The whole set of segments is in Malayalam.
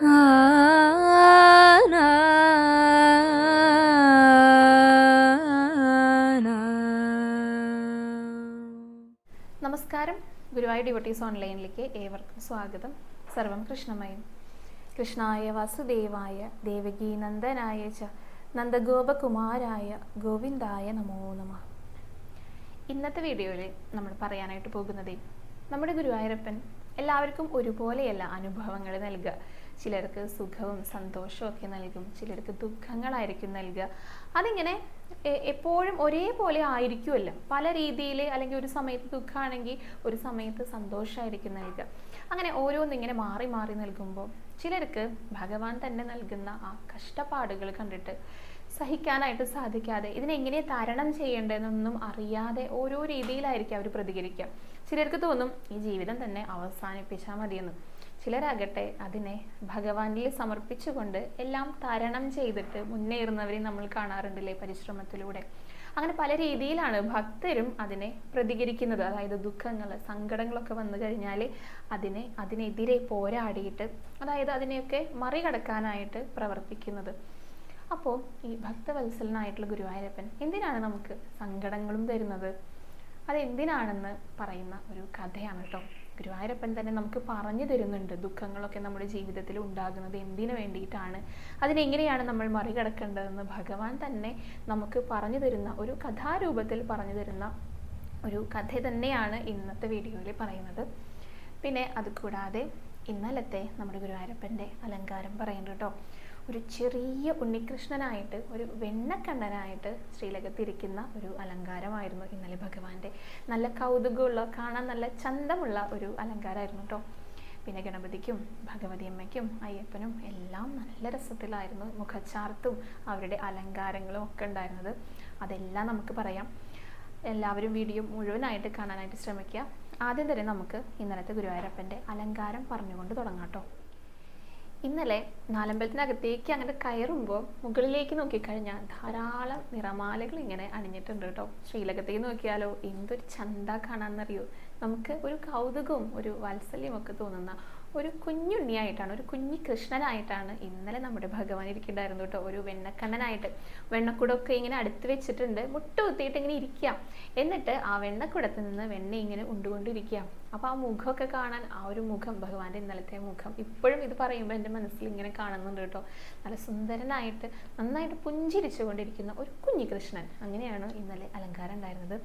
നമസ്കാരം. ഗുരുവായൂർ ഡിവട്ടീസ് ഓൺലൈനിലേക്ക് ഏവർക്കും സ്വാഗതം. സർവം കൃഷ്ണമയം. കൃഷ്ണായ വാസുദേവായ ദേവകീ നന്ദനായ ച നന്ദഗോപകുമാരായ ഗോവിന്ദായ നമോ നമ. ഇന്നത്തെ വീഡിയോയിൽ നമ്മൾ പറയാനായിട്ട് പോകുന്നത് നമ്മുടെ ഗുരുവായൂരപ്പൻ എല്ലാവർക്കും ഒരുപോലെയല്ല അനുഭവങ്ങൾ നൽകുക. ചിലർക്ക് സുഖവും സന്തോഷവും ഒക്കെ നൽകും. ചിലർക്ക് ദുഃഖങ്ങളായിരിക്കും നൽകുക. അതിങ്ങനെ എപ്പോഴും ഒരേപോലെ ആയിരിക്കുമല്ലോ പല രീതിയിൽ അല്ലെങ്കിൽ ഒരു സമയത്ത് ദുഃഖമാണെങ്കിൽ ഒരു സമയത്ത് സന്തോഷമായിരിക്കും നൽകുക. അങ്ങനെ ഓരോന്നിങ്ങനെ മാറി മാറി നൽകുമ്പോൾ ചിലർക്ക് ഭഗവാൻ തന്നെ നൽകുന്ന ആ കഷ്ടപ്പാടുകൾ കണ്ടിട്ട് സഹിക്കാനായിട്ട് സാധിക്കാതെ ഇതിനെങ്ങനെ തരണം ചെയ്യേണ്ടതെന്നൊന്നും അറിയാതെ ഓരോ രീതിയിലായിരിക്കും അവർ പ്രതികരിക്കുക. ചിലർക്ക് തോന്നും ഈ ജീവിതം തന്നെ അവസാനിപ്പിച്ചാൽ മതിയെന്ന്. ചിലരാകട്ടെ അതിനെ ഭഗവാനിൽ സമർപ്പിച്ചുകൊണ്ട് എല്ലാം തരണം ചെയ്തിട്ട് മുന്നേറുന്നവരെ നമ്മൾ കാണാറുണ്ടല്ലേ പരിശ്രമത്തിലൂടെ? അങ്ങനെ പല രീതിയിലാണ് ഭക്തരും അതിനെ പ്രതികരിക്കുന്നത്. അതായത് ദുഃഖങ്ങൾ സങ്കടങ്ങളൊക്കെ വന്നു കഴിഞ്ഞാൽ അതിനെ അതിനെതിരെ പോരാടിയിട്ട് അതായത് അതിനെയൊക്കെ മറികടക്കാനായിട്ട് പ്രവർത്തിക്കുന്നത്. അപ്പോൾ ഈ ഭക്തവത്സലനായിട്ടുള്ള ഗുരുവായൂരപ്പൻ എന്തിനാണ് നമുക്ക് സങ്കടങ്ങളും തരുന്നത്? അതെന്തിനാണെന്ന് പറയുന്ന ഒരു കഥയാണ് കേട്ടോ ഗുരുവായൂരപ്പൻ തന്നെ നമുക്ക് പറഞ്ഞു തരുന്നുണ്ട് ദുഃഖങ്ങളൊക്കെ നമ്മുടെ ജീവിതത്തിൽ ഉണ്ടാകുന്നത് എന്തിനു വേണ്ടിയിട്ടാണ്. അതിനെങ്ങനെയാണ് നമ്മൾ മറികടക്കേണ്ടതെന്ന് ഭഗവാൻ തന്നെ നമുക്ക് പറഞ്ഞു തരുന്ന ഒരു കഥാരൂപത്തിൽ പറഞ്ഞു തരുന്ന ഒരു കഥ തന്നെയാണ് ഇന്നത്തെ വീഡിയോയിൽ പറയുന്നത്. പിന്നെ അതുകൂടാതെ ഇന്നലത്തെ നമ്മുടെ ഗുരുവായൂരപ്പന്റെ അലങ്കാരം പറയുന്നുണ്ട് കേട്ടോ ഒരു ചെറിയ ഉണ്ണികൃഷ്ണനായിട്ട് ഒരു വെണ്ണക്കണ്ണനായിട്ട് ശ്രീലകത്തിരിക്കുന്ന ഒരു അലങ്കാരമായിരുന്നു ഇന്നലെ ഭഗവാന്റെ. നല്ല കൗതുകമുള്ള കാണാൻ നല്ല ചന്തമുള്ള ഒരു അലങ്കാരമായിരുന്നു കേട്ടോ പിന്നെ ഗണപതിക്കും ഭഗവതി അമ്മയ്ക്കും അയ്യപ്പനും എല്ലാം നല്ല രസത്തിലായിരുന്നു. മുഖച്ചാർത്തും അവരുടെ അലങ്കാരങ്ങളും ഒക്കെ ഉണ്ടായിരുന്നത്. അതെല്ലാം നമുക്ക് പറയാം. എല്ലാവരും വീഡിയോ മുഴുവനായിട്ട് കാണാനായിട്ട് ശ്രമിക്കുക. ആദ്യം തന്നെ നമുക്ക് ഇന്നലത്തെ ഗുരുവായൂരപ്പന്റെ അലങ്കാരം പറഞ്ഞുകൊണ്ട് തുടങ്ങാം കേട്ടോ ഇന്നലെ നാലമ്പലത്തിനകത്തേക്ക് അങ്ങനെ കയറുമ്പോൾ മുകളിലേക്ക് നോക്കിക്കഴിഞ്ഞാൽ ധാരാളം നിറമാലകൾ ഇങ്ങനെ അണിഞ്ഞിട്ടുണ്ട് കേട്ടോ. ശ്രീലകത്തേക്ക് നോക്കിയാലോ എന്തൊരു ചന്ത കാണാന്നറിയോ? നമുക്ക് ഒരു കൗതുകവും ഒരു വാത്സല്യവും ഒക്കെ തോന്നുന്ന ഒരു കുഞ്ഞുണ്ണിയായിട്ടാണ് ഒരു കുഞ്ഞി കൃഷ്ണനായിട്ടാണ് ഇന്നലെ നമ്മുടെ ഭഗവാൻ ഇരിക്കുന്നുണ്ടായിരുന്നു കേട്ടോ. ഒരു വെണ്ണക്കണ്ണനായിട്ട്. വെണ്ണക്കുടമൊക്കെ ഇങ്ങനെ അടുത്ത് വെച്ചിട്ടുണ്ട്. മുട്ട കുത്തിയിട്ട് ഇങ്ങനെ ഇരിക്കുക എന്നിട്ട് ആ വെണ്ണക്കുടത്തിൽ നിന്ന് വെണ്ണ ഇങ്ങനെ ഉണ്ടുകൊണ്ടിരിക്കുക അപ്പോൾ ആ മുഖമൊക്കെ കാണാൻ ആ ഒരു മുഖം ഭഗവാന്റെ ഇന്നലത്തെ മുഖം ഇപ്പോഴും ഇത് പറയുമ്പോൾ എന്റെ മനസ്സിൽ ഇങ്ങനെ കാണുന്നുണ്ട് കേട്ടോ. നല്ല സുന്ദരനായിട്ട് നന്നായിട്ട് പുഞ്ചിരിച്ചു കൊണ്ടിരിക്കുന്ന ഒരു കുഞ്ഞി കൃഷ്ണൻ. അങ്ങനെയാണ് ഇന്നലെ അലങ്കാരം ഉണ്ടായിരുന്നത്.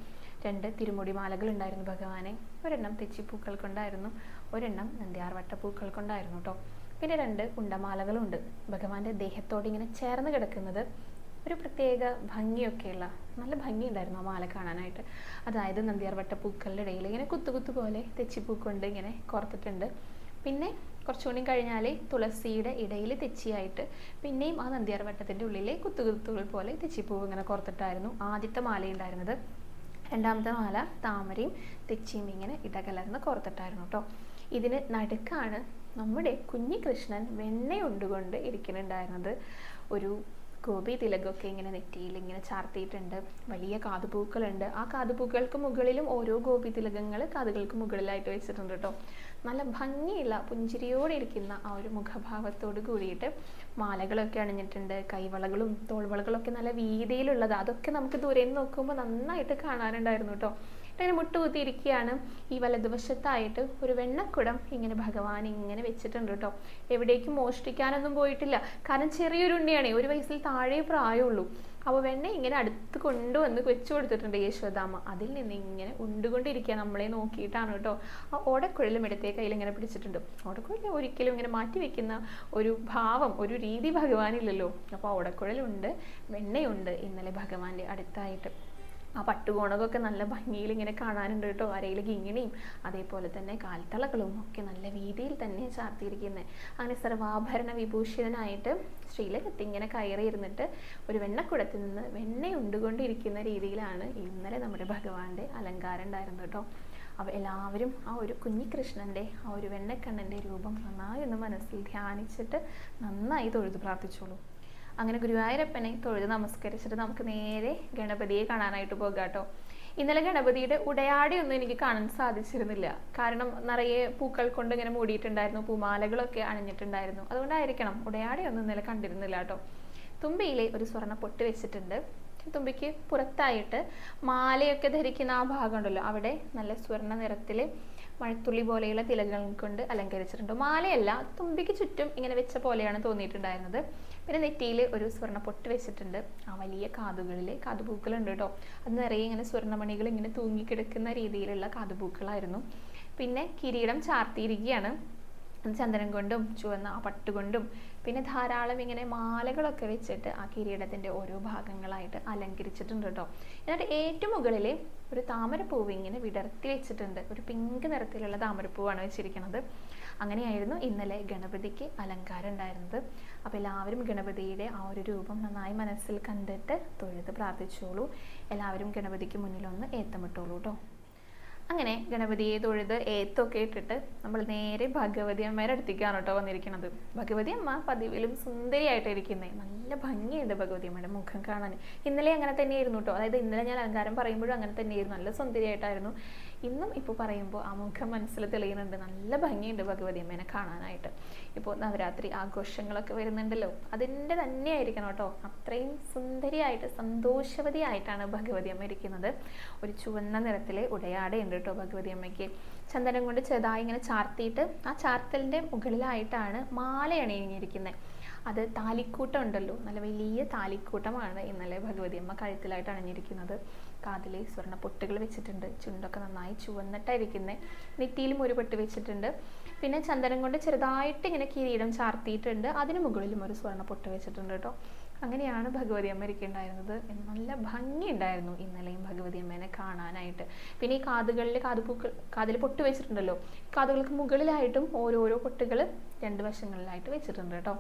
രണ്ട് തിരുമുടി മാലകൾ ഉണ്ടായിരുന്നു ഭഗവാനെ. ഒരെണ്ണം തെച്ചിപ്പൂക്കൾ കൊണ്ടായിരുന്നു ഒരെണ്ണം നന്ദ്യാർവട്ട പൂക്കൾ കൊണ്ടായിരുന്നു കേട്ടോ പിന്നെ രണ്ട് കുണ്ടമാലകളുണ്ട്. ഭഗവാന്റെ ദേഹത്തോട് ഇങ്ങനെ ചേർന്ന് കിടക്കുന്നത് ഒരു പ്രത്യേക ഭംഗിയൊക്കെയുള്ള നല്ല ഭംഗിയുണ്ടായിരുന്നു ആ മാല കാണാനായിട്ട്. അതായത് നന്ദ്യാർവട്ട പൂക്കളുടെ ഇടയിൽ ഇങ്ങനെ കുത്തുകുത്തു കുത്തു പോലെ തെച്ചിപ്പൂ കൊണ്ട് ഇങ്ങനെ കോർത്തിട്ടുണ്ട്. പിന്നെ കുറച്ചുകൂടി കഴിഞ്ഞാൽ തുളസിയുടെ ഇടയിൽ തെച്ചിയായിട്ട് പിന്നെയും ആ നന്ദ്യാർവട്ടത്തിന്റെ ഉള്ളിലെ കുത്തു കുത്തുകൾ പോലെ തെച്ചിപ്പൂ ഇങ്ങനെ കോർത്തിട്ടായിരുന്നു ആദ്യത്തെ മാല ഉണ്ടായിരുന്നത് രണ്ടാമത്തെ മാല താമരയും തെച്ചിയും ഇങ്ങനെ ഇടകലർന്ന് കോർത്തിട്ടായിരുന്നു കേട്ടോ ഇതിന് നടുക്കാണ് നമ്മുടെ കുഞ്ഞി കൃഷ്ണൻ വെണ്ണയുണ്ടുകൊണ്ട് ഇരിക്കുന്നുണ്ടായിരുന്നത്. ഒരു ഗോപി തിലകൊക്കെ ഇങ്ങനെ നെറ്റിയിൽ ഇങ്ങനെ ചാർത്തിയിട്ടുണ്ട്. വലിയ കാതുപൂക്കളുണ്ട്. ആ കാതുപൂക്കൾക്ക് മുകളിലും ഓരോ ഗോപി തിലകങ്ങൾ കാതുകൾക്ക് മുകളിലായിട്ട് വെച്ചിട്ടുണ്ട് കേട്ടോ നല്ല ഭംഗിയുള്ള പുഞ്ചിരിയോടെ ഇരിക്കുന്ന ആ ഒരു മുഖഭാവത്തോട് കൂടിയിട്ട് മാലകളൊക്കെ അണിഞ്ഞിട്ടുണ്ട് കൈവളകളും തോൾവളകളൊക്കെ നല്ല വീതിയിലുള്ളത്. അതൊക്കെ നമുക്ക് ദൂരെ നിന്ന് നോക്കുമ്പോൾ നന്നായിട്ട് കാണാനുണ്ടായിരുന്നു കേട്ടോ. ഇങ്ങനെ മുട്ടുകുത്തിയിരിക്കുകയാണ്. ഈ വലതുവശത്തായിട്ട് ഒരു വെണ്ണക്കുടം ഇങ്ങനെ ഭഗവാൻ ഇങ്ങനെ വെച്ചിട്ടുണ്ട് കേട്ടോ. എവിടേക്കും മോഷ്ടിക്കാനൊന്നും പോയിട്ടില്ല. കാരണം ചെറിയൊരു ഉണ്ണിയാണേ ഒരു വയസ്സിൽ താഴെ പ്രായമുള്ളൂ. അപ്പോൾ വെണ്ണ ഇങ്ങനെ അടുത്ത് കൊണ്ടുവന്ന് വെച്ചു കൊടുത്തിട്ടുണ്ട് യശോദാമ്മ അതിൽ നിന്ന് ഇങ്ങനെ ഉണ്ടുകൊണ്ടിരിക്കുക നമ്മളെ നോക്കിയിട്ടാണ് കേട്ടോ. ആ ഓടക്കുഴലും ഇടത്തെ കയ്യിൽ ഇങ്ങനെ പിടിച്ചിട്ടുണ്ട്. ഓടക്കുഴൽ ഒരിക്കലും ഇങ്ങനെ മാറ്റി വെക്കുന്ന ഒരു ഭാവം ഒരു രീതി ഭഗവാനില്ലല്ലോ. അപ്പോൾ ഓടക്കുഴലുണ്ട് വെണ്ണയുണ്ട് ഇന്നലെ ഭഗവാന്റെ അടുത്തായിട്ട്. ആ പട്ടുകോണകമൊക്കെ നല്ല ഭംഗിയിൽ ഇങ്ങനെ കാണാനുണ്ട് കേട്ടോ. അരയിൽ ഗിങ്ങിണിയും അതേപോലെ തന്നെ കാൽത്തളകളും ഒക്കെ നല്ല വീതിയിൽ തന്നെ ചാർത്തിയിരിക്കുന്നത് അങ്ങനെ സർവാഭരണ വിഭൂഷിതനായിട്ട് ശ്രീലകത്ത് ഇങ്ങനെ കയറി ഇരുന്നിട്ട് ഒരു വെണ്ണക്കുടത്തിൽ നിന്ന് വെണ്ണ ഉണ്ടുകൊണ്ടിരിക്കുന്ന രീതിയിലാണ് ഇന്നലെ നമ്മുടെ ഭഗവാന്റെ അലങ്കാരം ഉണ്ടായിരുന്നത് കേട്ടോ. അവ എല്ലാവരും ആ ഒരു കുഞ്ഞികൃഷ്ണന്റെ ആ ഒരു വെണ്ണക്കണ്ണന്റെ രൂപം നന്നായി ഒന്ന് മനസ്സിൽ ധ്യാനിച്ചിട്ട് നന്നായി തൊഴുതു പ്രാർത്ഥിച്ചോളൂ. അങ്ങനെ ഗുരുവായൂരപ്പനെ തൊഴുത് നമസ്കരിച്ചിട്ട് നമുക്ക് നേരെ ഗണപതിയെ കാണാനായിട്ട് പോകാം കേട്ടോ. ഇന്നലെ ഗണപതിയുടെ ഉടയാടി ഒന്നും എനിക്ക് കാണാൻ സാധിച്ചിരുന്നില്ല. കാരണം നിറയെ പൂക്കൾ കൊണ്ട് ഇങ്ങനെ മൂടിയിട്ടുണ്ടായിരുന്നു പൂമാലകളൊക്കെ അണിഞ്ഞിട്ടുണ്ടായിരുന്നു. അതുകൊണ്ടായിരിക്കണം ഉടയാടി ഒന്നും ഇന്നലെ കണ്ടിരുന്നില്ല കേട്ടോ. തുമ്പിയിലെ ഒരു സ്വർണ പൊട്ട് വെച്ചിട്ടുണ്ട്. തുമ്പിക്ക് പുറത്തായിട്ട് മാലയൊക്കെ ധരിക്കുന്ന ആ ഭാഗം ഉണ്ടല്ലോ അവിടെ നല്ല സ്വർണ നിറത്തിൽ മഴത്തുള്ളി പോലെയുള്ള തിലകൾ കൊണ്ട് അലങ്കരിച്ചിട്ടുണ്ട്. മാലയല്ല തുമ്പിക്ക് ചുറ്റും ഇങ്ങനെ വെച്ച പോലെയാണ് തോന്നിയിട്ടുണ്ടായിരുന്നത്. പിന്നെ നെറ്റിയിൽ ഒരു സ്വർണ പൊട്ട് വെച്ചിട്ടുണ്ട്. ആ വലിയ കാതുകളിൽ കാതുപൂക്കളുണ്ട് കേട്ടോ. അത് നിറയെ ഇങ്ങനെ സ്വർണമണികൾ ഇങ്ങനെ തൂങ്ങിക്കിടക്കുന്ന രീതിയിലുള്ള കാതുപൂക്കളായിരുന്നു. പിന്നെ കിരീടം ചാർത്തിയിരിക്കുകയാണ്. ചന്ദനം കൊണ്ടും ചുവന്ന പട്ടുകൊണ്ടും പിന്നെ ധാരാളം ഇങ്ങനെ മാലകളൊക്കെ വെച്ചിട്ട് ആ കിരീടത്തിന്റെ ഓരോ ഭാഗങ്ങളായിട്ട് അലങ്കരിച്ചിട്ടുണ്ട് കേട്ടോ എന്നിട്ട് ഏറ്റവും മുകളിൽ ഒരു താമരപ്പൂവ് ഇങ്ങനെ വിടർത്തി വെച്ചിട്ടുണ്ട്. ഒരു പിങ്ക് നിറത്തിലുള്ള താമരപ്പൂവാണ് വെച്ചിരിക്കുന്നത് അങ്ങനെയായിരുന്നു ഇന്നലെ ഗണപതിക്ക് അലങ്കാരം ഉണ്ടായിരുന്നത്. അപ്പോൾ എല്ലാവരും ഗണപതിയുടെ ആ ഒരു രൂപം നന്നായി മനസ്സിൽ കണ്ടിട്ട് തൊഴുത് പ്രാർത്ഥിച്ചോളൂ. എല്ലാവരും ഗണപതിക്ക് മുന്നിലൊന്ന് ഏത്തമിട്ടോളൂ കേട്ടോ അങ്ങനെ ഗണപതിയെ തൊഴുത് ഏത്തൊക്കെ ഇട്ടിട്ട് നമ്മൾ നേരെ ഭഗവതി അമ്മയുടെ അടുത്തേക്കാണ് കേട്ടോ വന്നിരിക്കുന്നത്. ഭഗവതി അമ്മ പതിവിലും സുന്ദരിയായിട്ട് ഇരിക്കുന്നത് നല്ല ഭംഗിയുണ്ട് ഭഗവതി അമ്മയുടെ മുഖം കാണാൻ. ഇന്നലെ അങ്ങനെ തന്നെയായിരുന്നു കേട്ടോ. അതായത് ഇന്നലെ ഞാൻ അലങ്കാരം പറയുമ്പോഴും അങ്ങനെ തന്നെയായിരുന്നു. നല്ല സുന്ദരിയായിട്ടായിരുന്നു. ഇന്നും ഇപ്പോൾ പറയുമ്പോൾ ആ മുഖം മനസ്സിൽ തെളിയുന്നുണ്ട്. നല്ല ഭംഗിയുണ്ട് ഭഗവതി അമ്മേനെ കാണാനായിട്ട്. ഇപ്പോൾ നവരാത്രി ആഘോഷങ്ങളൊക്കെ വരുന്നുണ്ടല്ലോ. അതിന്റെ തന്നെ ആയിരിക്കണം കേട്ടോ. അത്രയും സുന്ദരിയായിട്ട് സന്തോഷവതിയായിട്ടാണ് ഭഗവതി അമ്മ ഇരിക്കുന്നത്. ഒരു ചുവന്ന നിറത്തിലെ ഉടയാടയുണ്ട് കേട്ടോ ഭഗവതി അമ്മയ്ക്ക്. ചന്ദനം കൊണ്ട് ചെറുതായി ഇങ്ങനെ ചാർത്തിയിട്ട് ആ ചാർത്തലിന്റെ മുകളിലായിട്ടാണ് മാല അണിഞ്ഞിരിക്കുന്നത് അത് താലിക്കൂട്ടം ഉണ്ടല്ലോ നല്ല വലിയ താലിക്കൂട്ടമാണ് ഇന്നലെ ഭഗവതി അമ്മ കഴുത്തിലായിട്ട് അണിഞ്ഞിരിക്കുന്നത്. കാതിലെ സ്വർണ പൊട്ടുകൾ വെച്ചിട്ടുണ്ട്. ചുണ്ടൊക്കെ നന്നായി ചുവന്നിട്ടായിരിക്കുന്നത് നെറ്റിയിലും ഒരു പൊട്ട് വെച്ചിട്ടുണ്ട്. പിന്നെ ചന്ദനം കൊണ്ട് ചെറുതായിട്ട് ഇങ്ങനെ കിരീടം ചാർത്തിയിട്ടുണ്ട്. അതിന് മുകളിലും ഒരു സ്വർണ പൊട്ട് വെച്ചിട്ടുണ്ട് കേട്ടോ. അങ്ങനെയാണ് ഭഗവതി അമ്മ ഇരിക്കുന്നുണ്ടായിരുന്നത് നല്ല ഭംഗിയുണ്ടായിരുന്നു ഇന്നലെയും ഭഗവതി അമ്മേനെ കാണാനായിട്ട്. പിന്നെ ഈ കാതുകളിൽ കാതുപൂക്കൾ കാതിൽ പൊട്ട് വെച്ചിട്ടുണ്ടല്ലോ. കാതുകൾക്ക് മുകളിലായിട്ടും ഓരോരോ പൊട്ടുകൾ രണ്ട് വശങ്ങളിലായിട്ട് വെച്ചിട്ടുണ്ട് കേട്ടോ.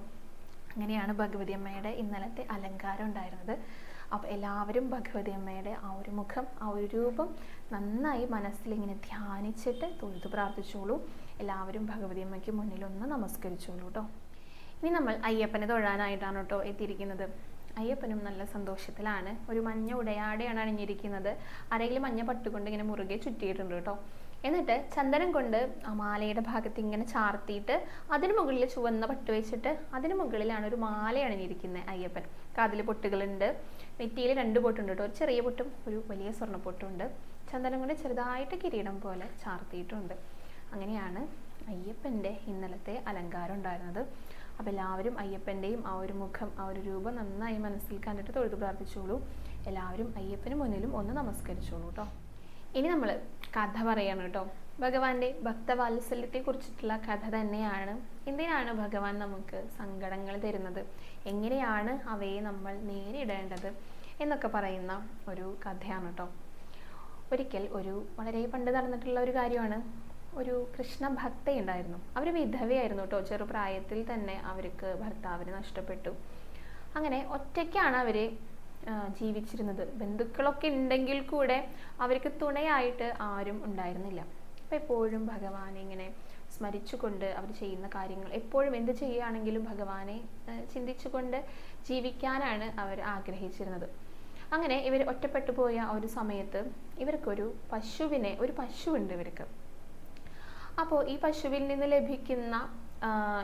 അങ്ങനെയാണ് ഭഗവതി അമ്മയുടെ ഇന്നലത്തെ അലങ്കാരം ഉണ്ടായിരുന്നത്. അപ്പോൾ എല്ലാവരും ഭഗവതി അമ്മയുടെ ആ ഒരു മുഖം ആ ഒരു രൂപം നന്നായി മനസ്സിലിങ്ങനെ ധ്യാനിച്ചിട്ട് തൊഴുതു പ്രാർത്ഥിച്ചോളൂ. എല്ലാവരും ഭഗവതി അമ്മയ്ക്ക് മുന്നിൽ ഒന്ന് നമസ്കരിച്ചോളൂ കേട്ടോ ഇനി നമ്മൾ അയ്യപ്പനെ തൊഴാനായിട്ടാണ് കേട്ടോ എത്തിയിരിക്കുന്നത്. അയ്യപ്പനും നല്ല സന്തോഷത്തിലാണ്. ഒരു മഞ്ഞ ഉടയാടെയാണ് അണിഞ്ഞിരിക്കുന്നത്. അരയിൽ മഞ്ഞ പട്ടുകൊണ്ട് ഇങ്ങനെ മുറുകെ ചുറ്റിയിട്ടുണ്ട് കേട്ടോ എന്നിട്ട് ചന്ദനം കൊണ്ട് ആ മാലയുടെ ഭാഗത്ത് ഇങ്ങനെ ചാർത്തിയിട്ട് അതിന് മുകളിൽ ചുവന്ന പട്ട് വെച്ചിട്ട് അതിന് മുകളിലാണ് ഒരു മാല അണിഞ്ഞിരിക്കുന്നത് അയ്യപ്പൻ. കാതിൽ പൊട്ടുകളുണ്ട്. നെറ്റിയിൽ രണ്ട് പൊട്ടുണ്ട് കേട്ടോ. ഒരു ചെറിയ പൊട്ടും ഒരു വലിയ സ്വർണ പൊട്ടും ചന്ദനം കൊണ്ട് ചെറുതായിട്ട് കിരീടം പോലെ ചാർത്തിയിട്ടുണ്ട്. അങ്ങനെയാണ് അയ്യപ്പന്റെ ഇന്നലത്തെ അലങ്കാരം ഉണ്ടായിരുന്നത്. അപ്പോൾ എല്ലാവരും അയ്യപ്പന്റെയും ആ ഒരു മുഖം ആ ഒരു രൂപം നന്നായി മനസ്സിൽ കണ്ടിട്ട് തൊഴുതു പ്രാർത്ഥിച്ചോളൂ. എല്ലാവരും അയ്യപ്പന് മുന്നിലും ഒന്ന് നമസ്കരിച്ചോളൂ കേട്ടോ. ഇനി നമ്മൾ കഥ പറയാണ് കേട്ടോ. ഭഗവാന്റെ ഭക്തവാത്സല്യത്തെ കുറിച്ചിട്ടുള്ള കഥ തന്നെയാണ്. എന്തിനാണ് ഭഗവാൻ നമുക്ക് സങ്കടങ്ങൾ തരുന്നത്? എങ്ങനെയാണ് അവയെ നമ്മൾ നേരിടേണ്ടത് എന്നൊക്കെ പറയുന്ന ഒരു കഥയാണ് കേട്ടോ. ഒരിക്കൽ ഒരു വളരെ പണ്ട് നടന്നിട്ടുള്ള ഒരു കാര്യമാണ്. ഒരു കൃഷ്ണ ഭക്തയുണ്ടായിരുന്നു അവർ വിധവയായിരുന്നു കേട്ടോ. ചെറുപ്രായത്തിൽ തന്നെ അവർക്ക് ഭർത്താവിന് നഷ്ടപ്പെട്ടു. അങ്ങനെ ഒറ്റയ്ക്കാണ് അവർ ജീവിച്ചിരുന്നത്. ബന്ധുക്കളൊക്കെ ഉണ്ടെങ്കിൽ കൂടെ അവർക്ക് തുണയായിട്ട് ആരും ഉണ്ടായിരുന്നില്ല. അപ്പോൾ എപ്പോഴും ഭഗവാനെ ഇങ്ങനെ സ്മരിച്ചുകൊണ്ട് അവർ ചെയ്യുന്ന കാര്യങ്ങൾ എപ്പോഴും എന്ത് ചെയ്യുകയാണെങ്കിലും ഭഗവാനെ ചിന്തിച്ചുകൊണ്ട് ജീവിക്കാനാണ് അവർ ആഗ്രഹിച്ചിരുന്നത്. അങ്ങനെ ഇവർ ഒറ്റപ്പെട്ടു പോയ ഒരു സമയത്ത് ഇവർക്കൊരു പശുവിനെ ഒരു പശുവുണ്ട് ഇവർക്ക്. അപ്പോൾ ഈ പശുവിൽ നിന്ന് ലഭിക്കുന്ന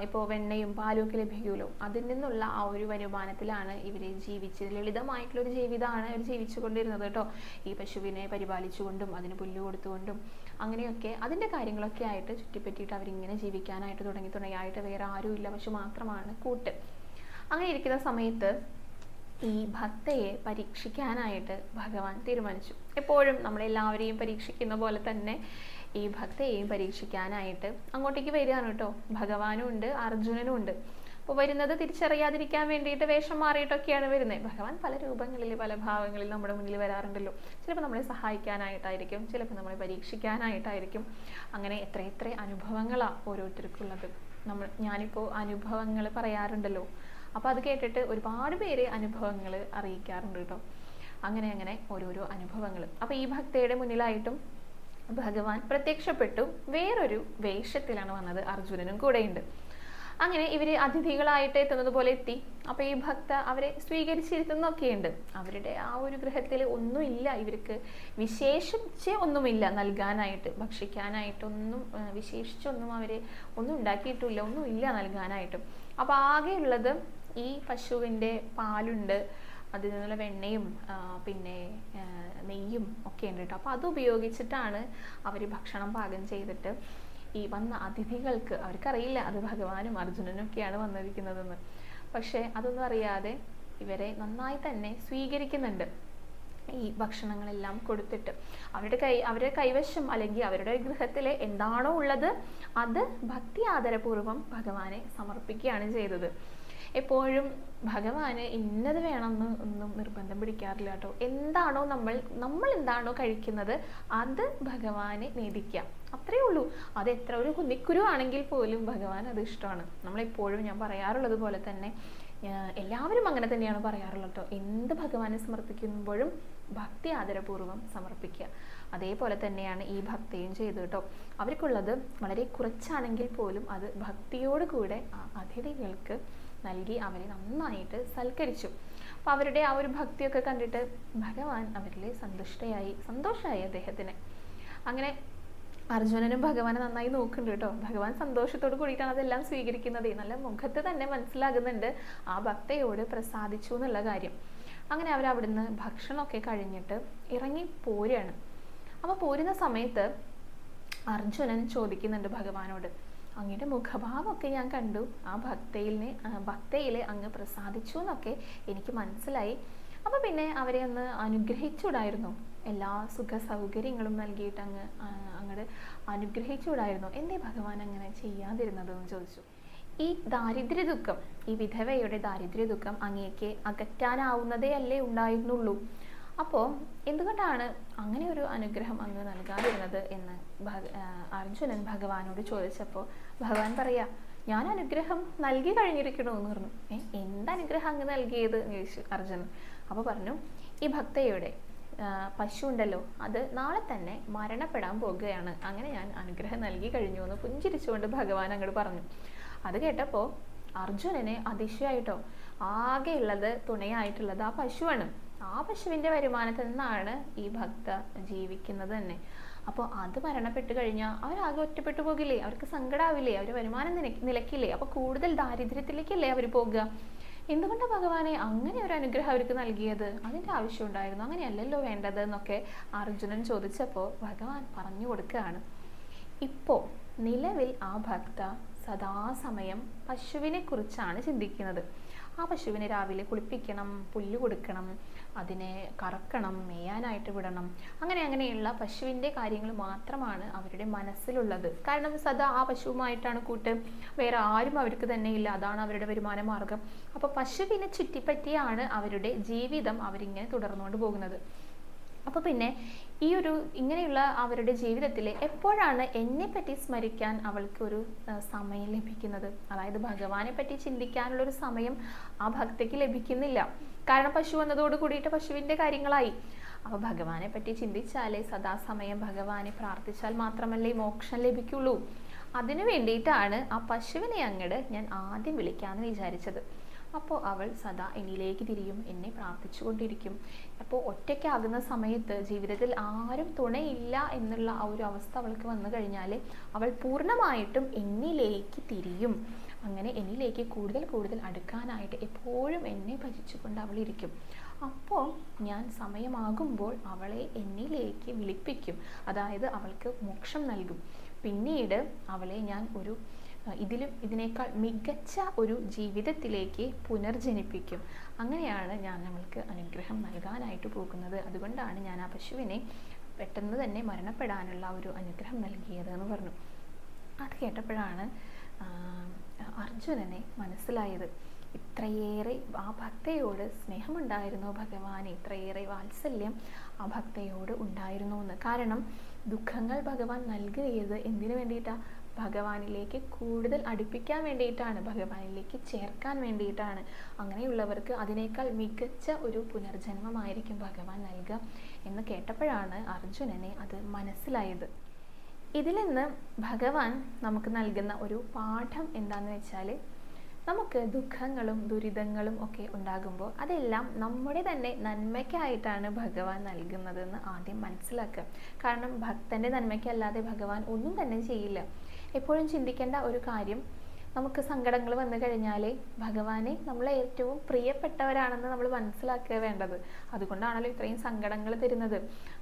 ഇപ്പോൾ വെണ്ണയും പാലും ഒക്കെ ലഭിക്കുമല്ലോ. അതിൽ നിന്നുള്ള ആ ഒരു വരുമാനത്തിലാണ് ഇവർ ജീവിച്ച് ലളിതമായിട്ടുള്ള ഒരു ജീവിതമാണ് ഇവർ ജീവിച്ചു കൊണ്ടിരുന്നത് കേട്ടോ. ഈ പശുവിനെ പരിപാലിച്ചുകൊണ്ടും അതിന് പുല്ല് കൊടുത്തുകൊണ്ടും അങ്ങനെയൊക്കെ അതിന്റെ കാര്യങ്ങളൊക്കെ ആയിട്ട് ചുറ്റിപ്പറ്റിയിട്ട് അവരിങ്ങനെ ജീവിക്കാനായിട്ട് തുടങ്ങി തുണയായിട്ട് വേറെ ആരുമില്ല പശു മാത്രമാണ് കൂട്ട്. അങ്ങനെ ഇരിക്കുന്ന സമയത്ത് ഈ ഭക്തയെ പരീക്ഷിക്കാനായിട്ട് ഭഗവാൻ തീരുമാനിച്ചു. എപ്പോഴും നമ്മളെല്ലാവരെയും പരീക്ഷിക്കുന്ന പോലെ തന്നെ ഈ ഭക്തയെയും പരീക്ഷിക്കാനായിട്ട് അങ്ങോട്ടേക്ക് വരികയാണ് കേട്ടോ. ഭഗവാനും ഉണ്ട് അർജുനനും ഉണ്ട്. അപ്പോൾ വരുന്നത് തിരിച്ചറിയാതിരിക്കാൻ വേണ്ടിയിട്ട് വേഷം മാറിയിട്ടൊക്കെയാണ് വരുന്നത്. ഭഗവാൻ പല രൂപങ്ങളിൽ പല ഭാവങ്ങളിൽ നമ്മുടെ മുന്നിൽ വരാറുണ്ടല്ലോ. ചിലപ്പോൾ നമ്മളെ സഹായിക്കാനായിട്ടായിരിക്കും ചിലപ്പോൾ നമ്മളെ പരീക്ഷിക്കാനായിട്ടായിരിക്കും. അങ്ങനെ എത്ര എത്ര അനുഭവങ്ങളാണ് ഓരോരുത്തർക്കുള്ളത്. നമ്മൾ ഞാനിപ്പോൾ അനുഭവങ്ങൾ പറയാറുണ്ടല്ലോ. അപ്പോൾ അത് കേട്ടിട്ട് ഒരുപാട് പേര് അനുഭവങ്ങൾ അറിയിക്കാറുണ്ട് കേട്ടോ. അങ്ങനെ അങ്ങനെ ഓരോരോ അനുഭവങ്ങൾ. അപ്പോൾ ഈ ഭക്തയുടെ മുന്നിലായിട്ടും ഭഗവാൻ പ്രത്യക്ഷപ്പെട്ടു. വേറൊരു വേഷത്തിലാണ് വന്നത് അർജുനനും കൂടെയുണ്ട്. അങ്ങനെ ഇവർ അതിഥികളായിട്ട് എത്തുന്നത് പോലെ എത്തി. അപ്പൊ ഈ ഭക്ത അവരെ സ്വീകരിച്ചിരുത്തുന്നൊക്കെയുണ്ട് അവരുടെ ആ ഒരു ഗൃഹത്തിൽ ഒന്നുമില്ല. ഇവർക്ക് വിശേഷിച്ച് ഒന്നുമില്ല. നൽകാനായിട്ട് ഭക്ഷിക്കാനായിട്ടൊന്നും വിശേഷിച്ചൊന്നും അവർ ഒന്നും ഉണ്ടാക്കിയിട്ടില്ല. ഒന്നുമില്ല നൽകാനായിട്ടും. അപ്പൊ ആകെയുള്ളത് ഈ പശുവിന്റെ പാലുണ്ട്. അതിൽ നിന്നുള്ള വെണ്ണയും പിന്നെ നെയ്യും ഒക്കെ ഉണ്ട് അപ്പോൾ അത് ഉപയോഗിച്ചിട്ടാണ് അവർ ഭക്ഷണം പാകം ചെയ്തിട്ട് ഈ വന്ന അതിഥികൾക്ക് അവർക്കറിയില്ല അത് ഭഗവാനും അർജുനനും ഒക്കെയാണ് വന്നിരിക്കുന്നതെന്ന്. പക്ഷേ അതൊന്നും അറിയാതെ ഇവരെ നന്നായി തന്നെ സ്വീകരിക്കുന്നുണ്ട്. ഈ ഭക്ഷണങ്ങളെല്ലാം കൊടുത്തിട്ട്. അവരുടെ കൈ അവരുടെ കൈവശം അല്ലെങ്കിൽ അവരുടെ ഗൃഹത്തിലെ എന്താണോ ഉള്ളത് അത് ഭക്തി ആദരപൂർവം ഭഗവാനെ സമർപ്പിക്കുകയാണ് ചെയ്തത്. എപ്പോഴും ഭഗവാന് ഇന്നത് വേണമെന്ന് ഒന്നും നിർബന്ധം പിടിക്കാറില്ല കേട്ടോ. എന്താണോ നമ്മൾ നമ്മൾ എന്താണോ കഴിക്കുന്നത് അത് ഭഗവാനെ നേദിക്കുക. അത്രയേ ഉള്ളൂ. അത് എത്ര ഒരു കുന്നിക്കുരു ആണെങ്കിൽ പോലും ഭഗവാൻ അത് ഇഷ്ടമാണ്. നമ്മളെപ്പോഴും ഞാൻ പറയാറുള്ളത് പോലെ തന്നെ എല്ലാവരും അങ്ങനെ തന്നെയാണ് പറയാറുള്ളത് കേട്ടോ. എന്ത് ഭഗവാനെ സമർപ്പിക്കുമ്പോഴും ഭക്തി ആദരപൂർവം സമർപ്പിക്കുക. അതേപോലെ തന്നെയാണ് ഈ ഭക്തിയും ചെയ്തു കേട്ടോ. അവർക്കുള്ളത് വളരെ കുറച്ചാണെങ്കിൽ പോലും അത് ഭക്തിയോട് കൂടെ ആ അതിഥികൾക്ക് നൽകി അവരെ നന്നായിട്ട് സൽക്കരിച്ചു. അപ്പോൾ അവരുടെ ആ ഒരു ഭക്തിയൊക്കെ കണ്ടിട്ട് ഭഗവാൻ അവരിൽ സന്തുഷ്ടയായി സന്തോഷമായി അദ്ദേഹത്തിന്. അങ്ങനെ അർജുനനും ഭഗവാനെ നന്നായി നോക്കുന്നുണ്ട് കേട്ടോ. ഭഗവാൻ സന്തോഷത്തോട് കൂടിയിട്ടാണ് അതെല്ലാം സ്വീകരിക്കുന്നത്. നല്ല മുഖത്ത് തന്നെ മനസ്സിലാകുന്നുണ്ട് ആ ഭക്തയോട് പ്രസാദിച്ചു എന്നുള്ള കാര്യം. അങ്ങനെ അവർ അവിടുന്ന് ഭക്ഷണമൊക്കെ കഴിഞ്ഞിട്ട് ഇറങ്ങി പോരുകയാണ്. അപ്പോൾ പോരുന്ന സമയത്ത് അർജുനൻ ചോദിക്കുന്നുണ്ട് ഭഗവാനോട് അങ്ങയുടെ മുഖഭാവമൊക്കെ ഞാൻ കണ്ടു. ആ ഭക്തയിലെ ഭക്തയിൽ അങ്ങ് പ്രസാദിച്ചു എന്നൊക്കെ എനിക്ക് മനസ്സിലായി. അപ്പോൾ പിന്നെ അവരെ ഒന്ന് അനുഗ്രഹിച്ചുകൂടായിരുന്നു. എല്ലാ സുഖ സൗകര്യങ്ങളും നൽകിയിട്ട് അങ്ങ് അങ്ങോട്ട് അങ്ങട് അനുഗ്രഹിച്ചുകൂടായിരുന്നു. എന്തേ ഭഗവാൻ അങ്ങനെ ചെയ്യാതിരുന്നത് എന്ന് ചോദിച്ചു. ഈ ദാരിദ്ര്യ ദുഃഖം ഈ വിധവയുടെ ദാരിദ്ര്യ ദുഃഖം അങ്ങേക്ക് അകറ്റാനാവുന്നതേ അല്ലേ ഉണ്ടായിരുന്നുള്ളൂ. അപ്പോൾ എന്തുകൊണ്ടാണ് അങ്ങനെ ഒരു അനുഗ്രഹം അങ്ങ് നൽകാതിരുന്നത് എന്ന് ഭഗ- അർജുനൻ ഭഗവാനോട് ചോദിച്ചപ്പോൾ ഭഗവാൻ പറയാ ഞാൻ അനുഗ്രഹം നൽകി കഴിഞ്ഞിരിക്കണോ എന്ന് പറഞ്ഞു. ഏ എന്ത് അനുഗ്രഹം അങ്ങ് നൽകിയത്? എന്ന് ചോദിച്ചു അർജുനൻ. അപ്പോൾ പറഞ്ഞു ഈ ഭക്തയുടെ പശു ഉണ്ടല്ലോ അത് നാളെ തന്നെ മരണപ്പെടാൻ പോകുകയാണ്. അങ്ങനെ ഞാൻ അനുഗ്രഹം നൽകി കഴിഞ്ഞു എന്ന് പുഞ്ചിരിച്ചുകൊണ്ട് ഭഗവാൻ അങ്ങോട്ട് പറഞ്ഞു. അത് കേട്ടപ്പോൾ അർജുനനെ അതിശയായിട്ടോ ആകെയുള്ളത് തുണയായിട്ടുള്ളത് ആ പശുവാണ്. ആ പശുവിന്റെ വരുമാനത്തിൽ നിന്നാണ് ഈ ഭക്ത ജീവിക്കുന്നത് തന്നെ. അപ്പോൾ അത് മരണപ്പെട്ട് കഴിഞ്ഞാൽ അവരാകെ ഒറ്റപ്പെട്ടു പോകില്ലേ? അവർക്ക് സങ്കടാവില്ലേ? അവർ വരുമാനം നിലക്കില്ലേ അപ്പോൾ കൂടുതൽ ദാരിദ്ര്യത്തിലേക്കല്ലേ അവർ പോകുക എന്തുകൊണ്ടാണ് ഭഗവാനെ അങ്ങനെ ഒരു അനുഗ്രഹം അവർക്ക് നൽകിയത്? അതിന്റെ ആവശ്യം ഉണ്ടായിരുന്നു. അങ്ങനെയല്ലല്ലോ വേണ്ടത് എന്നൊക്കെ അർജുനൻ ചോദിച്ചപ്പോൾ ഭഗവാൻ പറഞ്ഞു കൊടുക്കുകയാണ്. ഇപ്പോൾ നിലവിൽ ആ ഭക്ത സദാസമയം പശുവിനെ കുറിച്ചാണ് ചിന്തിക്കുന്നത്. ആ പശുവിനെ രാവിലെ കുളിപ്പിക്കണം പുല്ല് കൊടുക്കണം അതിനെ കറക്കണം മേയാനായിട്ട് വിടണം. അങ്ങനെ അങ്ങനെയുള്ള പശുവിന്റെ കാര്യങ്ങൾ മാത്രമാണ് അവരുടെ മനസ്സിലുള്ളത്. കാരണം സദാ ആ പശുവുമായിട്ടാണ് കൂട്ട്. വേറെ ആരും അവർക്ക് തന്നെ ഇല്ല. അതാണ് അവരുടെ വരുമാന മാർഗം അപ്പോൾ പശുവിനെ ചുറ്റിപ്പറ്റിയാണ് അവരുടെ ജീവിതം അവരിങ്ങനെ തുടർന്നുകൊണ്ട് പോകുന്നത്. അപ്പോൾ പിന്നെ ഈ ഒരു ഇങ്ങനെയുള്ള അവരുടെ ജീവിതത്തിൽ എപ്പോഴാണ് എന്നെ പറ്റി സ്മരിക്കാൻ അവൾക്ക് ഒരു സമയം ലഭിക്കുന്നത്? അതായത് ഭഗവാനെ പറ്റി ചിന്തിക്കാനുള്ള ഒരു സമയം ആ ഭക്തിക്ക് ലഭിക്കുന്നില്ല. കാരണം പശു വന്നതോട് കൂടിയിട്ട് പശുവിന്റെ കാര്യങ്ങളായി. അപ്പോൾ ഭഗവാനെ പറ്റി ചിന്തിച്ചാലേ സദാസമയം ഭഗവാനെ പ്രാർത്ഥിച്ചാൽ മാത്രമല്ലേ മോക്ഷം ലഭിക്കുള്ളൂ. അതിനു വേണ്ടിയിട്ടാണ് ആ പശുവിനെ അങ്ങട് ഞാൻ ആദ്യം വിളിക്കാമെന്ന് വിചാരിച്ചത്. അപ്പോൾ അവൾ സദാ എന്നിലേക്ക് തിരിയും എന്നെ പ്രാർത്ഥിച്ചുകൊണ്ടിരിക്കും. അപ്പോൾ ഒറ്റയ്ക്കാകുന്ന സമയത്ത് ജീവിതത്തിൽ ആരും തുണയില്ല എന്നുള്ള ആ ഒരു അവസ്ഥ അവൾക്ക് വന്നു കഴിഞ്ഞാൽ അവൾ പൂർണമായിട്ടും എന്നിലേക്ക് തിരിയും. അങ്ങനെ എന്നിലേക്ക് കൂടുതൽ കൂടുതൽ അടുക്കാനായിട്ട് എപ്പോഴും എന്നെ ഭജിച്ചുകൊണ്ട് അവൾ ഇരിക്കും. അപ്പോൾ ഞാൻ സമയമാകുമ്പോൾ അവളെ എന്നിലേക്ക് വിളിപ്പിക്കും. അതായത് അവൾക്ക് മോക്ഷം നൽകും. പിന്നീട് അവളെ ഞാൻ ഒരു ഇതിലും ഇതിനേക്കാൾ മികച്ച ഒരു ജീവിതത്തിലേക്ക് പുനർജനിപ്പിക്കും. അങ്ങനെയാണ് ഞാൻ നമ്മൾക്ക് അനുഗ്രഹം നൽകാനായിട്ട് പോകുന്നത്. അതുകൊണ്ടാണ് ഞാൻ ആ പശുവിനെ പെട്ടെന്ന് തന്നെ മരണപ്പെടാനുള്ള ഒരു അനുഗ്രഹം നൽകിയത് എന്ന് പറഞ്ഞു. അത് കേട്ടപ്പോഴാണ് അർജുനനെ മനസ്സിലായത്. ഇത്രയേറെ ആ ഭക്തയോട് സ്നേഹമുണ്ടായിരുന്നു ഭഗവാൻ. ഇത്രയേറെ വാത്സല്യം ആ ഭക്തയോട് ഉണ്ടായിരുന്നു എന്ന്. കാരണം ദുഃഖങ്ങൾ ഭഗവാൻ നൽകിയത് എന്തിനു വേണ്ടിയിട്ടാണ് ഭഗവാനിലേക്ക് കൂടുതൽ അടുപ്പിക്കാൻ വേണ്ടിയിട്ടാണ് ഭഗവാനിലേക്ക് ചേർക്കാൻ വേണ്ടിയിട്ടാണ്. അങ്ങനെയുള്ളവർക്ക് അതിനേക്കാൾ മികച്ച ഒരു പുനർജന്മമായിരിക്കും ഭഗവാൻ നൽകുക എന്ന് കേട്ടപ്പോഴാണ് അർജുനനെ അത് മനസ്സിലായത്. ഇതിൽ നിന്ന് ഭഗവാൻ നമുക്ക് നൽകുന്ന ഒരു പാഠം എന്താണെന്ന് വെച്ചാൽ നമുക്ക് ദുഃഖങ്ങളും ദുരിതങ്ങളും ഒക്കെ ഉണ്ടാകുമ്പോൾ അതെല്ലാം നമ്മുടെ തന്നെ നന്മയ്ക്കായിട്ടാണ് ഭഗവാൻ നൽകുന്നതെന്ന് ആദ്യം മനസ്സിലാക്കുക. കാരണം ഭക്തന്റെ നന്മയ്ക്കല്ലാതെ ഭഗവാൻ ഒന്നും തന്നെ ചെയ്യില്ല. എപ്പോഴും ചിന്തിക്കേണ്ട ഒരു കാര്യം നമുക്ക് സങ്കടങ്ങൾ വന്നു കഴിഞ്ഞാൽ ഭഗവാനെ നമ്മൾ ഏറ്റവും പ്രിയപ്പെട്ടവരാണെന്ന് നമ്മൾ മനസ്സിലാക്കുക വേണ്ടത്. അതുകൊണ്ടാണല്ലോ ഇത്രയും സങ്കടങ്ങൾ തരുന്നത്.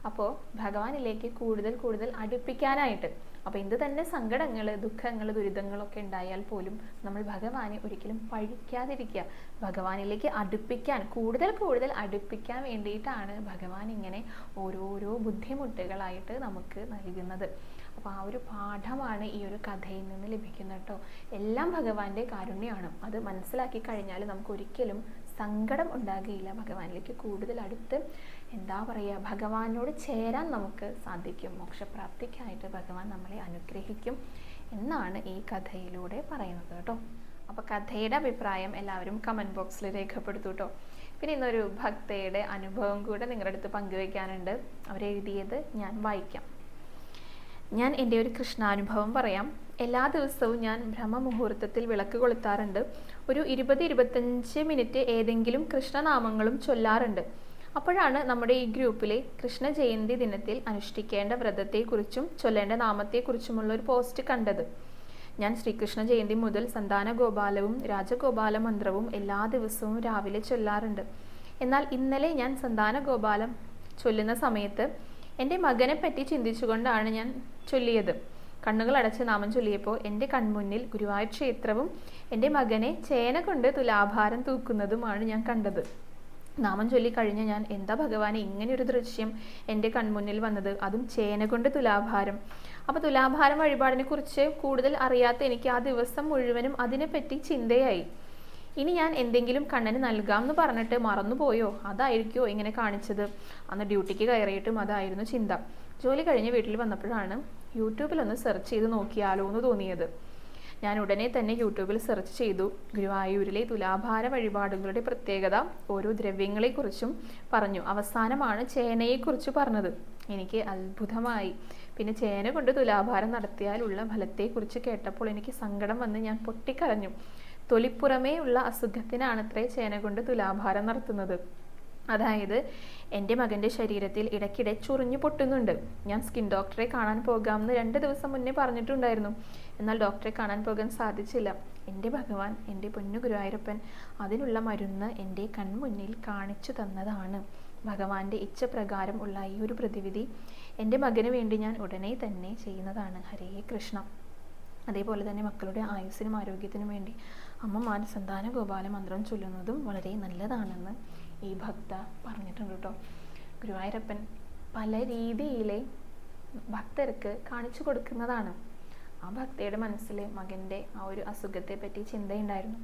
അപ്പോൾ ഭഗവാനിലേക്ക് കൂടുതൽ കൂടുതൽ അടുപ്പിക്കാനായിട്ട് അപ്പോൾ എന്ത് തന്നെ സങ്കടങ്ങൾ ദുഃഖങ്ങൾ ദുരിതങ്ങളൊക്കെ ഉണ്ടായാൽ പോലും നമ്മൾ ഭഗവാനെ ഒരിക്കലും പഴിക്കാതിരിക്കുക. ഭഗവാനിലേക്ക് അടുപ്പിക്കാൻ കൂടുതൽ കൂടുതൽ അടുപ്പിക്കാൻ വേണ്ടിയിട്ടാണ് ഭഗവാൻ ഇങ്ങനെ ഓരോരോ ബുദ്ധിമുട്ടുകളായിട്ട് നമുക്ക് നൽകുന്നത്. അപ്പോൾ ആ ഒരു പാഠമാണ് ഈ ഒരു കഥയിൽ നിന്ന് ലഭിക്കുന്നത് കേട്ടോ. എല്ലാം ഭഗവാന്റെ കാരുണ്യമാണ്. അത് മനസ്സിലാക്കി കഴിഞ്ഞാൽ നമുക്ക് ഒരിക്കലും സങ്കടം ഉണ്ടാകുകയില്ല. ഭഗവാനിലേക്ക് കൂടുതൽ അടുത്ത് എന്താ പറയുക ഭഗവാനോട് ചേരാൻ നമുക്ക് സാധിക്കും. മോക്ഷപ്രാപ്തിക്കായിട്ട് ഭഗവാൻ നമ്മളെ അനുഗ്രഹിക്കും എന്നാണ് ഈ കഥയിലൂടെ പറയുന്നത് കേട്ടോ. അപ്പോൾ കഥയുടെ അഭിപ്രായം എല്ലാവരും കമന്റ് ബോക്സിൽ രേഖപ്പെടുത്തു കേട്ടോ. പിന്നെ ഇന്നൊരു ഭക്തയുടെ അനുഭവം കൂടെ നിങ്ങളുടെ അടുത്ത് പങ്കുവയ്ക്കാനുണ്ട് അവരെഴുതിയത് ഞാൻ വായിക്കാം. ഞാൻ എന്റെ ഒരു കൃഷ്ണാനുഭവം പറയാം. എല്ലാ ദിവസവും ഞാൻ ബ്രഹ്മമുഹൂർത്തത്തിൽ വിളക്ക് കൊളുത്താറുണ്ട്. ഒരു ഇരുപത് ഇരുപത്തഞ്ച് മിനിറ്റ് ഏതെങ്കിലും കൃഷ്ണനാമങ്ങളും ചൊല്ലാറുണ്ട്. അപ്പോഴാണ് നമ്മുടെ ഈ ഗ്രൂപ്പിലെ കൃഷ്ണ ജയന്തി ദിനത്തിൽ അനുഷ്ഠിക്കേണ്ട വ്രതത്തെക്കുറിച്ചും ചൊല്ലേണ്ട നാമത്തെക്കുറിച്ചുമുള്ള ഒരു പോസ്റ്റ് കണ്ടത്. ഞാൻ ശ്രീകൃഷ്ണ ജയന്തി മുതൽ സന്താന ഗോപാലവും രാജഗോപാല മന്ത്രവും എല്ലാ ദിവസവും രാവിലെ ചൊല്ലാറുണ്ട്. എന്നാൽ ഇന്നലെ ഞാൻ സന്താന ഗോപാലം ചൊല്ലുന്ന സമയത്ത് എന്റെ മകനെ പറ്റി ചിന്തിച്ചുകൊണ്ടാണ് ഞാൻ ചൊല്ലിയത്. കണ്ണുകൾ അടച്ച് നാമം ചൊല്ലിയപ്പോൾ എന്റെ കൺമുന്നിൽ ഗുരുവായൂർ ക്ഷേത്രവും എന്റെ മകനെ ചേന കൊണ്ട് തുലാഭാരം തൂക്കുന്നതുമാണ് ഞാൻ കണ്ടത്. നാമം ചൊല്ലി കഴിഞ്ഞ ഞാൻ എന്താ ഭഗവാനെ ഒരു ദൃശ്യം എന്റെ കൺമുന്നിൽ വന്നത്? അതും ചേന കൊണ്ട് തുലാഭാരം. അപ്പോൾ തുലാഭാരം വഴിപാടിനെ കുറിച്ച് കൂടുതൽ അറിയാത്ത എനിക്ക് ആ ദിവസം മുഴുവനും അതിനെപ്പറ്റി ചിന്തയായി. ഇനി ഞാൻ എന്തെങ്കിലും കണ്ണന് നൽകാമെന്ന് പറഞ്ഞിട്ട് മറന്നുപോയോ? അതായിരിക്കോ ഇങ്ങനെ കാണിച്ചത്? അന്ന് ഡ്യൂട്ടിക്ക് കയറിയിട്ടും അതായിരുന്നു ചിന്ത. ജോലി കഴിഞ്ഞ് വീട്ടിൽ വന്നപ്പോഴാണ് യൂട്യൂബിലൊന്ന് സെർച്ച് ചെയ്ത് നോക്കിയാലോ എന്ന് തോന്നിയത്. ഞാൻ ഉടനെ തന്നെ യൂട്യൂബിൽ സെർച്ച് ചെയ്തു. ഗുരുവായൂരിലെ തുലാഭാര വഴിപാടുകളുടെ പ്രത്യേകത ഓരോ ദ്രവ്യങ്ങളെക്കുറിച്ചും പറഞ്ഞു. അവസാനമാണ് ചേനയെക്കുറിച്ച് പറഞ്ഞത്. എനിക്ക് അത്ഭുതമായി. പിന്നെ ചേന കൊണ്ട് തുലാഭാരം നടത്തിയാലുള്ള ഫലത്തെക്കുറിച്ച് കേട്ടപ്പോൾ എനിക്ക് സങ്കടം വന്ന് ഞാൻ പൊട്ടിക്കരഞ്ഞു. തൊലിപ്പുറമേ ഉള്ള അസുഖത്തിനാണത്രേ ചേന കൊണ്ട് തുലാഭാരം നടത്തുന്നത്. അതായത് എന്റെ മകന്റെ ശരീരത്തിൽ ഇടയ്ക്കിടെ ചൊറിഞ്ഞു പൊട്ടുന്നുണ്ട്. ഞാൻ സ്കിൻ ഡോക്ടറെ കാണാൻ പോകാമെന്ന് രണ്ട് ദിവസം മുന്നേ പറഞ്ഞിട്ടുണ്ടായിരുന്നു. എന്നാൽ ഡോക്ടറെ കാണാൻ പോകാൻ സാധിച്ചില്ല. എന്റെ ഭഗവാൻ എന്റെ പൊന്നു ഗുരുവായൂരപ്പൻ അതിനുള്ള മരുന്ന് എന്റെ കൺമുന്നിൽ കാണിച്ചു തന്നതാണ്. ഭഗവാന്റെ ഇച്ഛപ്രകാരം ഉള്ള ഈ ഒരു പ്രതിവിധി എന്റെ മകന് വേണ്ടി ഞാൻ ഉടനെ തന്നെ ചെയ്യുന്നതാണ്. ഹരേ കൃഷ്ണ. അതേപോലെ തന്നെ മക്കളുടെ ആയുസ്സിനും ആരോഗ്യത്തിനും വേണ്ടി അമ്മമാർ സന്താന ഗോപാല മന്ത്രം ചൊല്ലുന്നതും വളരെ നല്ലതാണെന്ന് ഈ ഭക്ത പറഞ്ഞിട്ടുണ്ട് കേട്ടോ. ഗുരുവായൂരപ്പൻ പല രീതിയിലെ ഭക്തർക്ക് കാണിച്ചു കൊടുക്കുന്നതാണ്. ആ ഭക്തയുടെ മനസ്സിൽ മകന്റെ ആ ഒരു അസുഖത്തെ പറ്റി ചിന്തയുണ്ടായിരുന്നു.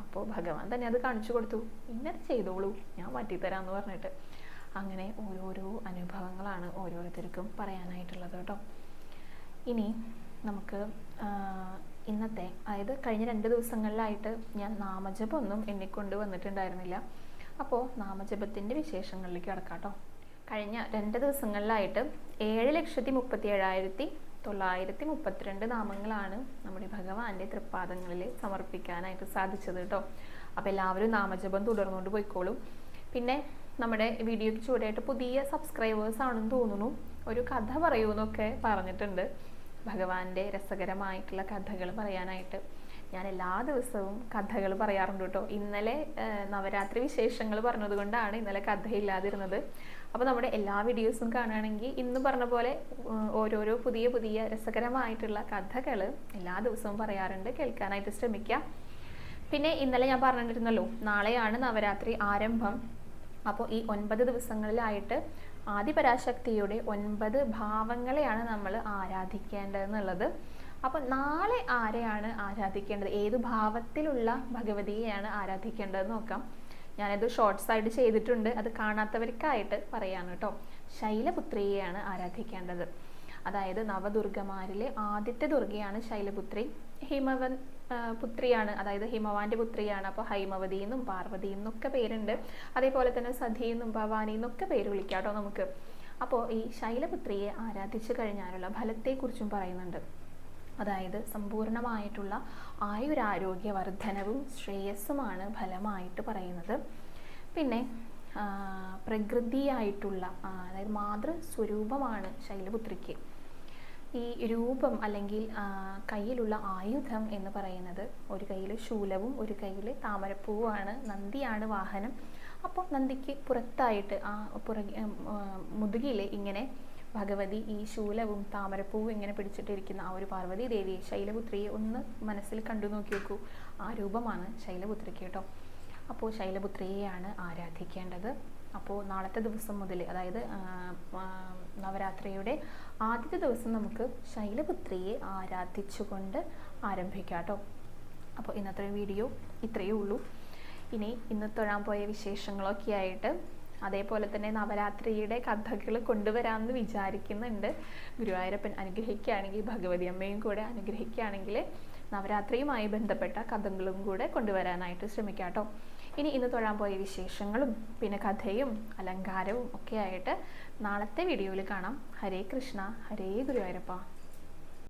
അപ്പോൾ ഭഗവാൻ തന്നെ അത് കാണിച്ചു കൊടുത്തു. ഇന്നത് ചെയ്തോളൂ ഞാൻ മാറ്റിത്തരാമെന്ന് പറഞ്ഞിട്ട്. അങ്ങനെ ഓരോരോ അനുഭവങ്ങളാണ് ഓരോരുത്തർക്കും പറയാനായിട്ടുള്ളത് കേട്ടോ. ഇനി നമുക്ക് ഇന്നത്തെ അതായത് കഴിഞ്ഞ രണ്ട് ദിവസങ്ങളിലായിട്ട് ഞാൻ നാമജപമൊന്നും എണ്ണിക്കൊണ്ട് വന്നിട്ടുണ്ടായിരുന്നില്ല. അപ്പോൾ നാമജപത്തിന്റെ വിശേഷങ്ങളിലേക്ക് കിടക്കാം കേട്ടോ കഴിഞ്ഞ രണ്ട് ദിവസങ്ങളിലായിട്ട് ഏഴ് ലക്ഷത്തി മുപ്പത്തി ഏഴായിരത്തി തൊള്ളായിരത്തി മുപ്പത്തിരണ്ട് നാമങ്ങളാണ് നമ്മുടെ ഭഗവാന്റെ തൃപ്പാദങ്ങളിൽ സമർപ്പിക്കാനായിട്ട് സാധിച്ചത് കേട്ടോ. അപ്പോൾ എല്ലാവരും നാമജപം തുടർന്നുകൊണ്ട് പോയിക്കോളും. പിന്നെ നമ്മുടെ വീഡിയോയ്ക്ക് ചൂടായിട്ട് പുതിയ സബ്സ്ക്രൈബേഴ്സ് ആണെന്ന് തോന്നുന്നു. ഒരു കഥ പറയൂന്നൊക്കെ പറഞ്ഞിട്ടുണ്ട്. ഭഗവാന്റെ രസകരമായിട്ടുള്ള കഥകൾ പറയാനായിട്ട്. ഞാൻ എല്ലാ ദിവസവും കഥകൾ പറയാറുണ്ട് കേട്ടോ. ഇന്നലെ നവരാത്രി വിശേഷങ്ങൾ പറഞ്ഞതുകൊണ്ടാണ് ഇന്നലെ കഥയില്ലാതിരുന്നത്. അപ്പോൾ നമ്മുടെ എല്ലാ വീഡിയോസും കാണുകയാണെങ്കിൽ ഇന്ന് പറഞ്ഞ പോലെ ഓരോരോ പുതിയ പുതിയ രസകരമായിട്ടുള്ള കഥകൾ എല്ലാ ദിവസവും പറയാറുണ്ട്. കേൾക്കാനായിട്ട് ശ്രമിക്കുക പിന്നെ ഇന്നലെ ഞാൻ പറഞ്ഞിരുന്നല്ലോ നാളെയാണ് നവരാത്രി ആരംഭം. അപ്പോൾ ഈ ഒൻപത് ദിവസങ്ങളിലായിട്ട് ആദിപരാശക്തിയുടെ ഒൻപത് ഭാവങ്ങളെയാണ് നമ്മൾ ആരാധിക്കേണ്ടതെന്നുള്ളത്. അപ്പം നാളെ ആരെയാണ് ആരാധിക്കേണ്ടത്? ഏത് ഭാവത്തിലുള്ള ഭഗവതിയെയാണ് ആരാധിക്കേണ്ടതെന്ന് നോക്കാം. ഞാനത് ഷോർട്ട്സ് ആയിട്ട് ചെയ്തിട്ടുണ്ട്. അത് കാണാത്തവർക്കായിട്ട് പറയാണ് കേട്ടോ. ശൈലപുത്രിയെയാണ് ആരാധിക്കേണ്ടത്. അതായത് നവദുർഗമാരിലെ ആദ്യത്തെ ദുർഗയാണ് ശൈലപുത്രി. ഹിമവൻ പുത്രിയാണ് അതായത് ഹിമവാന്റെ പുത്രിയാണ്. അപ്പോൾ ഹൈമവതി എന്നും പാർവതി എന്നൊക്കെ പേരുണ്ട്. അതേപോലെ തന്നെ സതി എന്നും ഭവാനി എന്നൊക്കെ പേര് വിളിക്കാട്ടോ നമുക്ക്. അപ്പോൾ ഈ ശൈലപുത്രിയെ ആരാധിച്ചു കഴിഞ്ഞാലുള്ള ഫലത്തെക്കുറിച്ചും പറയുന്നുണ്ട്. അതായത് സമ്പൂർണമായിട്ടുള്ള ആയുരാരോഗ്യ വർധനവും ശ്രേയസ്സുമാണ് ഫലമായിട്ട് പറയുന്നത്. പിന്നെ പ്രകൃതിയായിട്ടുള്ള അതായത് മാതൃസ്വരൂപമാണ് ശൈലപുത്രിക്ക്. ഈ രൂപം അല്ലെങ്കിൽ കയ്യിലുള്ള ആയുധം എന്ന് പറയുന്നത് ഒരു കയ്യിൽ ശൂലവും ഒരു കയ്യിൽ താമരപ്പൂവാണ് നന്ദിയാണ് വാഹനം. അപ്പോൾ നന്ദിക്ക് പുറത്തായിട്ട് ആ പുറകെ മുതുകിൽ ഇങ്ങനെ ഭഗവതി ഈ ശൂലവും താമരപ്പൂവും ഇങ്ങനെ പിടിച്ചിട്ടിരിക്കുന്ന ആ ഒരു പാർവതി ദേവിയെ ശൈലപുത്രിയെ ഒന്ന് മനസ്സിൽ കണ്ടു നോക്കി നോക്കൂ ആ രൂപമാണ് ശൈലപുത്രിക്ക് കേട്ടോ. അപ്പോൾ ശൈലപുത്രിയെയാണ് ആരാധിക്കേണ്ടത്. അപ്പോൾ നാളത്തെ ദിവസം മുതൽ അതായത് നവരാത്രിയുടെ ആദ്യത്തെ ദിവസം നമുക്ക് ശൈലപുത്രിയെ ആരാധിച്ചുകൊണ്ട് ആരംഭിക്കാം കേട്ടോ. അപ്പോൾ ഇന്നത്തെ വീഡിയോ ഇത്രയേ ഉള്ളൂ. ഇനി ഇന്ന് തൊഴാൻ പോയ വിശേഷങ്ങളൊക്കെ ആയിട്ട് അതേപോലെ തന്നെ നവരാത്രിയുടെ കഥകൾ കൊണ്ടുവരാമെന്ന് വിചാരിക്കുന്നുണ്ട്. ഗുരുവായൂരപ്പൻ അനുഗ്രഹിക്കുകയാണെങ്കിൽ ഭഗവതി അമ്മയും കൂടെ അനുഗ്രഹിക്കുകയാണെങ്കിൽ നവരാത്രിയുമായി ബന്ധപ്പെട്ട കഥകളും കൂടെ കൊണ്ടുവരാനായിട്ട് ശ്രമിക്കാം കേട്ടോ. ഇനി ഇന്ന് തൊഴാൻ പോയ വിശേഷങ്ങളും പിന്നെ കഥയും അലങ്കാരവും ഒക്കെ ആയിട്ട് നാളത്തെ വീഡിയോയിൽ കാണാം. ഹരേ കൃഷ്ണ ഹരേ ഗുരുവായൂരപ്പ.